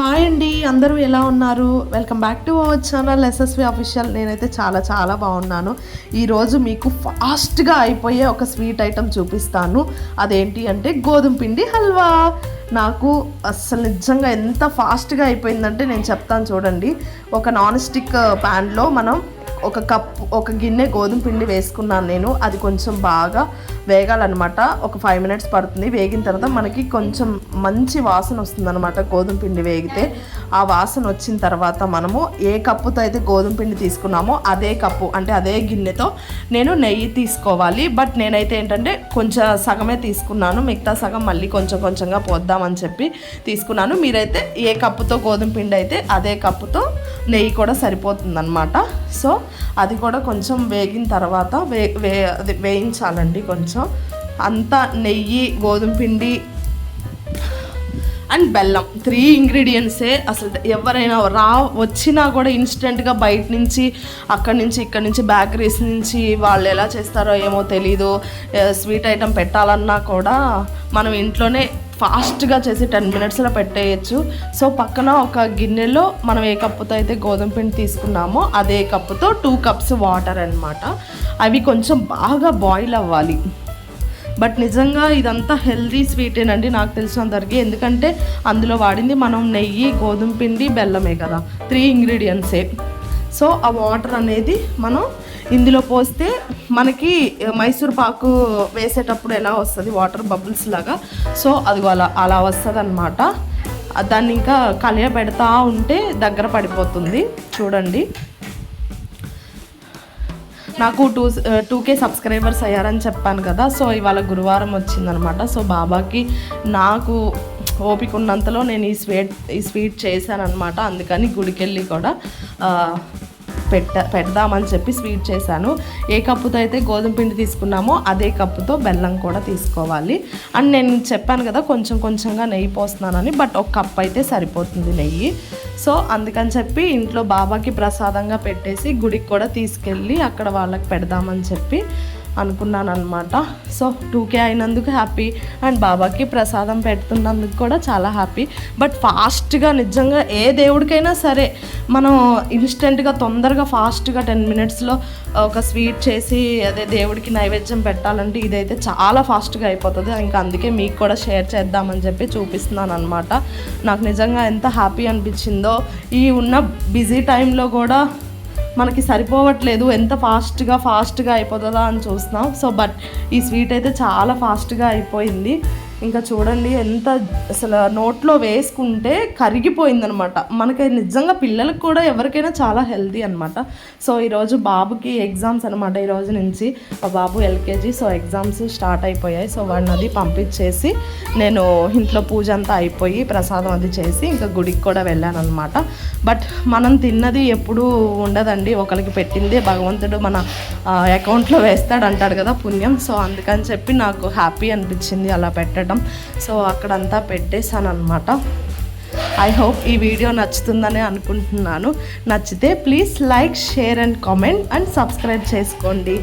Hi అండి అందరూ ఎలా ఉన్నారు? Welcome back to our channel SSV official నేనైతే చాలా చాలా బాగున్నాను. ఈరోజు మీకు ఫాస్ట్గా అయిపోయే ఒక స్వీట్ ఐటెం చూపిస్తాను. అదేంటి అంటే గోధుమ పిండి హల్వా. నాకు అస్సలు నిజంగా ఎంత ఫాస్ట్గా అయిపోయిందంటే నేను చెప్తాను చూడండి. ఒక నాన్ స్టిక్ ప్యాన్లో మనం ఒక కప్ ఒక గిన్నె గోధుమ పిండి వేసుకున్నాను నేను. అది కొంచెం బాగా వేగాలన్నమాట. ఒక ఫైవ్ మినిట్స్ పడుతుంది. వేగిన తర్వాత మనకి కొంచెం మంచి వాసన వస్తుంది అనమాట గోధుమ పిండి వేగితే. ఆ వాసన వచ్చిన తర్వాత మనము ఏ కప్పుతో అయితే గోధుమ పిండి తీసుకున్నామో అదే కప్పు అంటే అదే గిన్నెతో నేను నెయ్యి తీసుకోవాలి. బట్ నేనైతే ఏంటంటే కొంచెం సగమే తీసుకున్నాను. మిగతా సగం మళ్ళీ కొంచెం కొంచెంగా పోద్దామని చెప్పి తీసుకున్నాను. మీరైతే ఏ కప్పుతో గోధుమ పిండి అయితే అదే కప్పుతో నెయ్యి కూడా సరిపోతుందన్నమాట. సో అది కూడా కొంచెం వేగిన తర్వాత వే వే అది వేయించాలండి కొంచెం. అంతా నెయ్యి గోధుమ పిండి అండ్ బెల్లం. త్రీ ఇంగ్రీడియంట్సే అసలు ఎవరైనా రా వచ్చినా కూడా ఇన్స్టెంట్గా బయట నుంచి అక్కడి నుంచి ఇక్కడి నుంచి బేకరీస్ నుంచి వాళ్ళు ఎలా చేస్తారో ఏమో తెలీదు. స్వీట్ ఐటెం పెట్టాలన్నా కూడా మనం ఇంట్లోనే ఫాస్ట్గా చేసి టెన్ మినిట్స్లో పెట్టేయచ్చు. సో పక్కన ఒక గిన్నెలో మనం ఏ కప్పుతో అయితే గోధుమ పిండి తీసుకున్నామో అదే కప్పుతో టూ కప్స్ వాటర్ అన్నమాట. అవి కొంచెం బాగా బాయిల్ అవ్వాలి. బట్ నిజంగా ఇదంతా హెల్దీ స్వీటేనండి నాకు తెలిసినంతవరకు ఎందుకంటే అందులో వాడింది మనం నెయ్యి గోధుమ పిండి బెల్లమే కదా. త్రీ ఇంగ్రీడియంట్సే. సో ఆ వాటర్ అనేది మనం ఇందులో పోస్తే మనకి మైసూర్ పాకు వేసేటప్పుడు ఎలా వస్తుంది? వాటర్ బబుల్స్ లాగా. సో అది అలా అలా వస్తుంది అనమాట దాన్ని ఇంకా కలియ పెడతా ఉంటే దగ్గర పడిపోతుంది. చూడండి. నాకు టూ టూ కే సబ్స్క్రైబర్స్ అయ్యారని చెప్పాను కదా. సో ఇవాళ గురువారం వచ్చిందనమాట. సో బాబాకి నాకు ఓపిక ఉన్నంతలో నేను ఈ స్వీట్ ఈ స్వీట్ చేశాను అనమాట అందుకని గుడికెళ్ళి కూడా పెట్ట పెడదామని చెప్పి స్వీట్ చేశాను. ఏ కప్పుతో అయితే గోధుమ పిండి తీసుకున్నామో అదే కప్పుతో బెల్లం కూడా తీసుకోవాలి. అండ్ నేను చెప్పాను కదా కొంచెం కొంచెంగా నెయ్యి పోస్తున్నానని బట్ ఒక కప్ అయితే సరిపోతుంది నెయ్యి. సో అందుకని చెప్పి ఇంట్లో బాబాకి ప్రసాదంగా పెట్టేసి గుడికి కూడా తీసుకెళ్ళి అక్కడ వాళ్ళకి పెడదామని చెప్పి అనుకున్నాను అనమాట సో టూకే అయినందుకు హ్యాపీ. అండ్ బాబాకి ప్రసాదం పెడుతున్నందుకు కూడా చాలా హ్యాపీ. బట్ ఫాస్ట్గా నిజంగా ఏ దేవుడికైనా సరే మనం ఇన్స్టెంట్గా తొందరగా ఫాస్ట్గా టెన్ మినిట్స్లో ఒక స్వీట్ చేసి అదే దేవుడికి నైవేద్యం పెట్టాలంటే ఇదైతే చాలా ఫాస్ట్గా అయిపోతుంది. ఇంకా అందుకే మీకు కూడా షేర్ చేద్దామని చెప్పి చూపిస్తున్నాను అనమాట నాకు నిజంగా ఎంత హ్యాపీ అనిపించిందో ఈ ఉన్న బిజీ టైంలో కూడా మనకి సరిపోవట్లేదు ఎంత ఫాస్ట్గా ఫాస్ట్గా అయిపోతుందా అని చూస్తున్నాం. సో బట్ ఈ స్వీట్ అయితే చాలా ఫాస్ట్గా అయిపోయింది. ఇంకా చూడండి ఎంత అసలు నోట్లో వేసుకుంటే కరిగిపోయిందనమాట. మనకి నిజంగా పిల్లలకు కూడా ఎవరికైనా చాలా హెల్తీ అనమాట సో ఈరోజు బాబుకి ఎగ్జామ్స్ అనమాట ఈరోజు నుంచి మా బాబు ఎల్కేజీ సో ఎగ్జామ్స్ స్టార్ట్ అయిపోయాయి. సో వాడిని అది పంపించేసి నేను ఇంట్లో పూజ అంతా అయిపోయి ప్రసాదం అది చేసి ఇంకా గుడికి కూడా వెళ్ళాను అనమాట బట్ మనం తిన్నది ఎప్పుడూ ఉండదండి. ఒకరికి పెట్టింది భగవంతుడు మన అకౌంట్లో వేస్తాడు అంటాడు కదా పుణ్యం. సో అందుకని చెప్పి నాకు హ్యాపీ అనిపించింది అలా పెట్టడం. సో అక్కడంతా పెట్టేశాను అనమాట ఐ హోప్ ఈ వీడియో నచ్చుతుందని అనుకుంటున్నాను. నచ్చితే please like share and comment and subscribe చేసుకోండి.